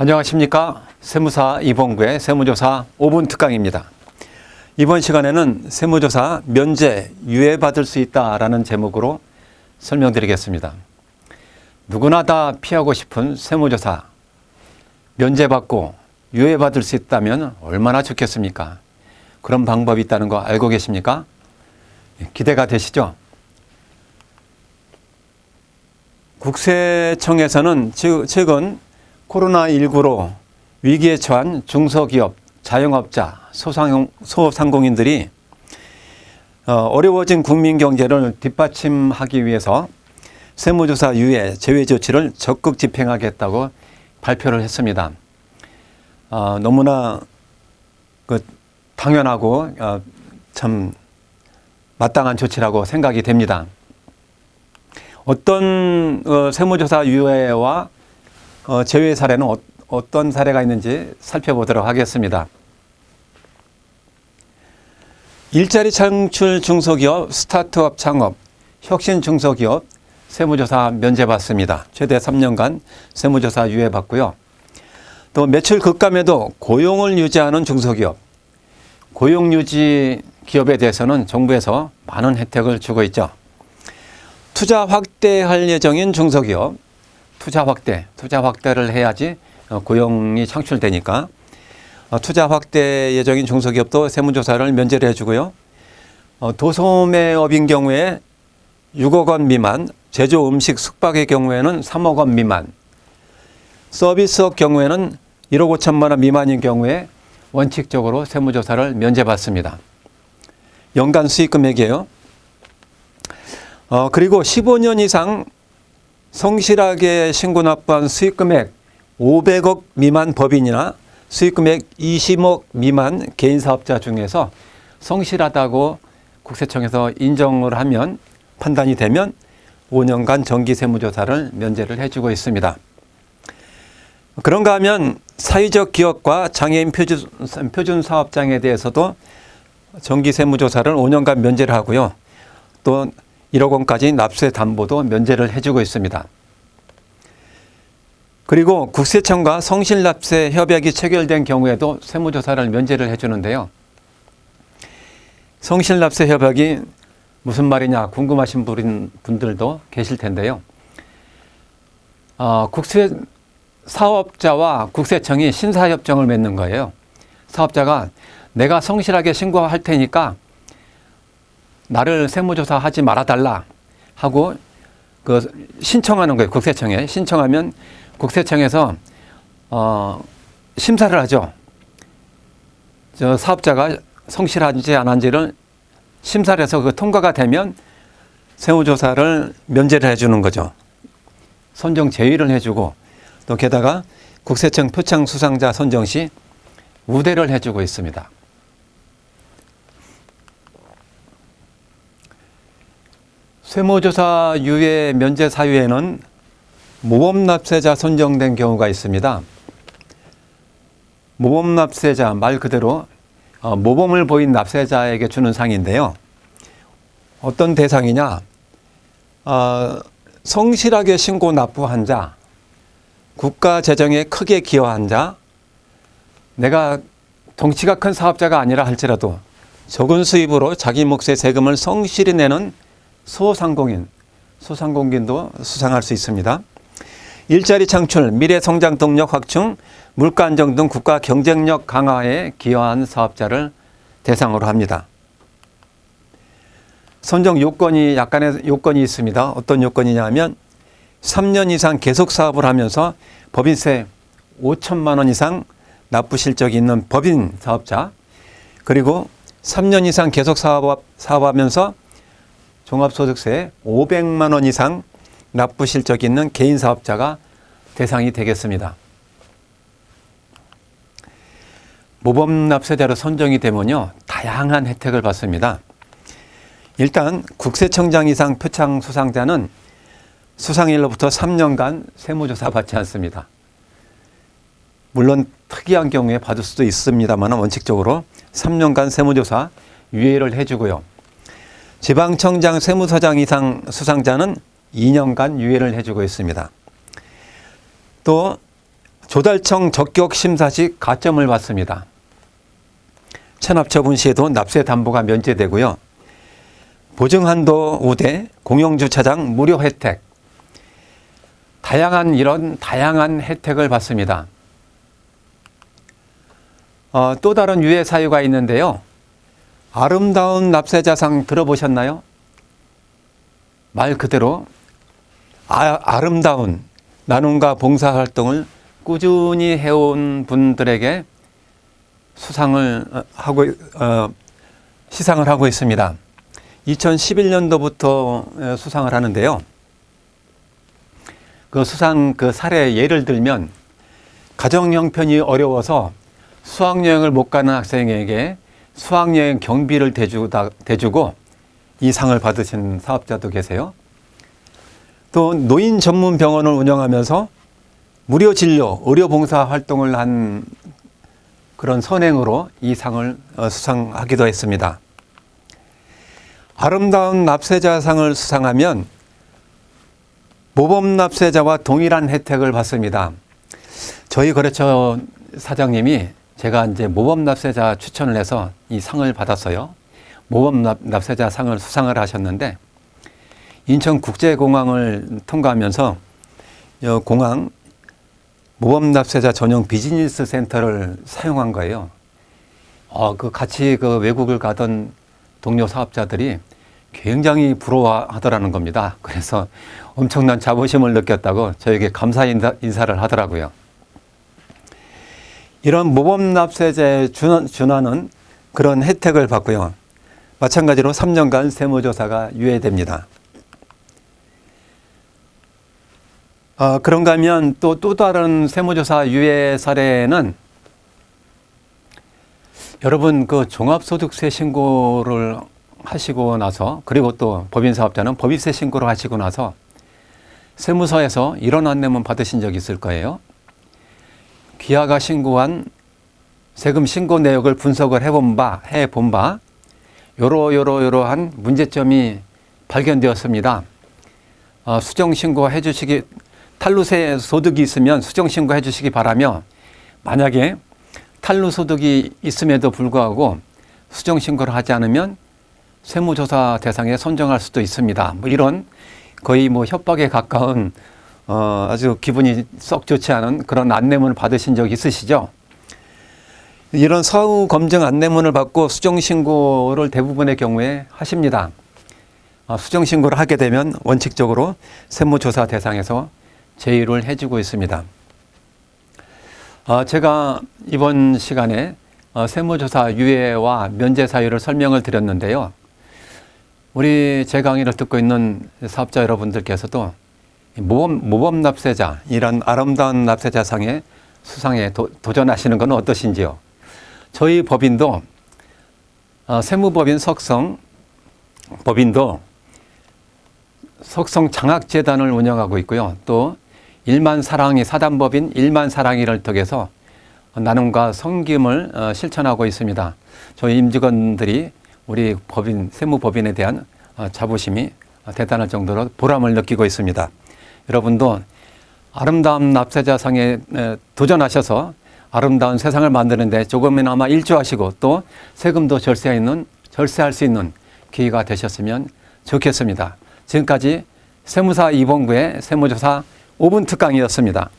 안녕하십니까. 세무사 이봉구의 세무조사 5분 특강입니다. 이번 시간에는 세무조사 면제 유예받을 수 있다라는 제목으로 설명드리겠습니다. 누구나 다 피하고 싶은 세무조사 면제받고 유예받을 수 있다면 얼마나 좋겠습니까? 그런 방법이 있다는 거 알고 계십니까? 기대가 되시죠? 국세청에서는 즉- 최근 코로나19로 위기에 처한 중소기업, 자영업자, 소상, 소상공인들이 어, 어려워진 국민 경제를 뒷받침하기 위해서 세무조사 유예, 제외 조치를 적극 집행하겠다고 발표를 했습니다. 어, 너무나 그 당연하고 어, 참 마땅한 조치라고 생각이 됩니다. 어떤 어, 세무조사 유예와 어, 제외 사례는 어, 어떤 사례가 있는지 살펴보도록 하겠습니다. 일자리 창출 중소기업, 스타트업 창업, 혁신 중소기업 세무조사 면제받습니다. 최대 3년간 세무조사 유예받고요. 또 매출 급감에도 고용을 유지하는 중소기업, 고용 유지 기업에 대해서는 정부에서 많은 혜택을 주고 있죠. 투자 확대할 예정인 중소기업, 투자 확대, 투자 확대를 해야지 어, 고용이 창출되니까 어, 투자 확대 예정인 중소기업도 세무조사를 면제를 해주고요. 어, 도소매업인 경우에 6억 원 미만, 제조 음식 숙박의 경우에는 3억 원 미만, 서비스업 경우에는 1억 5천만 원 미만인 경우에 원칙적으로 세무조사를 면제받습니다. 연간 수익 금액이에요. 어, 그리고 15년 이상 성실하게 신고 납부한 수익 금액 500억 미만 법인이나 수익 금액 20억 미만 개인 사업자 중에서 성실하다고 국세청에서 인정을 하면 판단이 되면 5년간 정기 세무조사를 면제를 해주고 있습니다. 그런가 하면 사회적 기업과 장애인 표준, 표준 사업장에 대해서도 정기 세무조사를 5년간 면제를 하고요. 또 1억 원까지 납세 담보도 면제를 해주고 있습니다. 그리고 국세청과 성실납세 협약이 체결된 경우에도 세무조사를 면제를 해주는데요. 성실납세 협약이 무슨 말이냐 궁금하신 분- 분들도 계실 텐데요. 어, 국세 사업자와 국세청이 신사협정을 맺는 거예요. 사업자가 내가 성실하게 신고할 테니까 나를 세무조사 하지 말아달라 하고 그 신청하는 거예요. 국세청에 신청하면 국세청에서 어 심사를 하죠. 저 사업자가 성실한지 안 한지를 심사를 해서 그 통과가 되면 세무조사를 면제를 해주는 거죠. 선정 제의를 해주고 또 게다가 국세청 표창 수상자 선정 시 우대를 해주고 있습니다. 세무조사 유예 면제 사유에는 모범납세자 선정된 경우가 있습니다. 모범납세자 말 그대로 어, 모범을 보인 납세자에게 주는 상인데요. 어떤 대상이냐? 어, 성실하게 신고 납부한 자, 국가 재정에 크게 기여한 자, 내가 덩치가 큰 사업자가 아니라 할지라도 적은 수입으로 자기 몫의 세금을 성실히 내는 소상공인, 소상공인도 수상할 수 있습니다. 일자리 창출, 미래 성장 동력 확충, 물가 안정 등 국가 경쟁력 강화에 기여한 사업자를 대상으로 합니다. 선정 요건이 약간의 요건이 있습니다. 어떤 요건이냐 하면 3년 이상 계속 사업을 하면서 법인세 5천만 원 이상 납부 실적이 있는 법인 사업자 그리고 3년 이상 계속 사업, 사업하면서 종합소득세 500만 원 이상 납부 실 적이 있는 개인 사업자가 대상이 되겠습니다. 모범 납세자로 선정이 되면요 다양한 혜택을 받습니다. 일단 국세청장 이상 표창 수상자는 수상일로부터 3년간 세무조사 받지 않습니다. 물론 특이한 경우에 받을 수도 있습니다만 원칙적으로 3년간 세무조사 유예를 해주고요. 지방청장 세무서장 이상 수상자는 2년간 유예를 해주고 있습니다. 또 조달청 적격 심사 시 가점을 받습니다. 체납 처분 시에도 납세 담보가 면제되고요. 보증한도 우대 공영주차장 무료 혜택. 다양한 이런 다양한 혜택을 받습니다. 어, 또 다른 유예 사유가 있는데요. 아름다운 납세자상 들어보셨나요? 말 그대로 아, 아름다운 나눔과 봉사활동을 꾸준히 해온 분들에게 수상을 어, 하고 어, 시상을 하고 있습니다. 2011년도부터 수상을 하는데요. 그 수상 그 사례 예를 들면 가정 형편이 어려워서 수학여행을 못 가는 학생에게 수학여행 경비를 대주다, 대주고 이 상을 받으신 사업자도 계세요. 또 노인 전문 병원을 운영하면서 무료 진료, 의료 봉사 활동을 한 그런 선행으로 이 상을 어, 수상하기도 했습니다. 아름다운 납세자상을 수상하면 모범 납세자와 동일한 혜택을 받습니다. 저희 거래처 사장님이 제가 이제 모범 납세자 추천을 해서 이 상을 받았어요. 모범 납, 납세자 상을 수상을 하셨는데 인천 국제공항을 통과하면서 공항 모범 납세자 전용 비즈니스 센터를 사용한 거예요. 어, 그 같이 그 외국을 가던 동료 사업자들이 굉장히 부러워하더라는 겁니다. 그래서 엄청난 자부심을 느꼈다고 저에게 감사 인사, 인사를 하더라고요. 이런 모범 납세자에 준하는 그런 혜택을 받고요. 마찬가지로 3년간 세무조사가 유예됩니다. 어, 그런가 하면 또, 또 다른 세무조사 유예 사례는 여러분 그 종합소득세 신고를 하시고 나서 그리고 또 법인사업자는 법인세 신고를 하시고 나서 세무서에서 이런 안내문 받으신 적 있을 거예요. 기아가 신고한 세금 신고 내역을 분석을 해본 바, 해본 바, 요러, 요러, 요러한 문제점이 발견되었습니다. 어, 수정 신고 해 주시기, 탈루세 소득이 있으면 수정 신고 해 주시기 바라며, 만약에 탈루 소득이 있음에도 불구하고 수정 신고를 하지 않으면 세무조사 대상에 선정할 수도 있습니다. 뭐 이런 거의 뭐 협박에 가까운 어, 아주 기분이 썩 좋지 않은 그런 안내문을 받으신 적 있으시죠? 이런 사후 검증 안내문을 받고 수정 신고를 대부분의 경우에 하십니다. 어, 수정 신고를 하게 되면 원칙적으로 세무조사 대상에서 제의를 해주고 있습니다. 어, 제가 이번 시간에 어, 세무조사 유예와 면제 사유를 설명을 드렸는데요. 우리 제 강의를 듣고 있는 사업자 여러분들께서도 모범, 모범 납세자, 이런 아름다운 납세자상의 수상에 도, 전하시는 것은 어떠신지요? 저희 법인도 어, 세무법인 석성 법인도 석성 장학재단을 운영하고 있고요. 또 일만 사랑이 사단법인 일만 사랑이를 통해서 나눔과 성김을 어, 실천하고 있습니다. 저희 임직원들이 우리 법인 세무법인에 대한 어, 자부심이 대단할 정도로 보람을 느끼고 있습니다. 여러분도 아름다운 납세자상에 도전하셔서 아름다운 세상을 만드는데 조금이나마 일조하시고 또 세금도 절세하는 절세할 수 있는 기회가 되셨으면 좋겠습니다. 지금까지 세무사 이봉구의 세무조사 5분 특강이었습니다.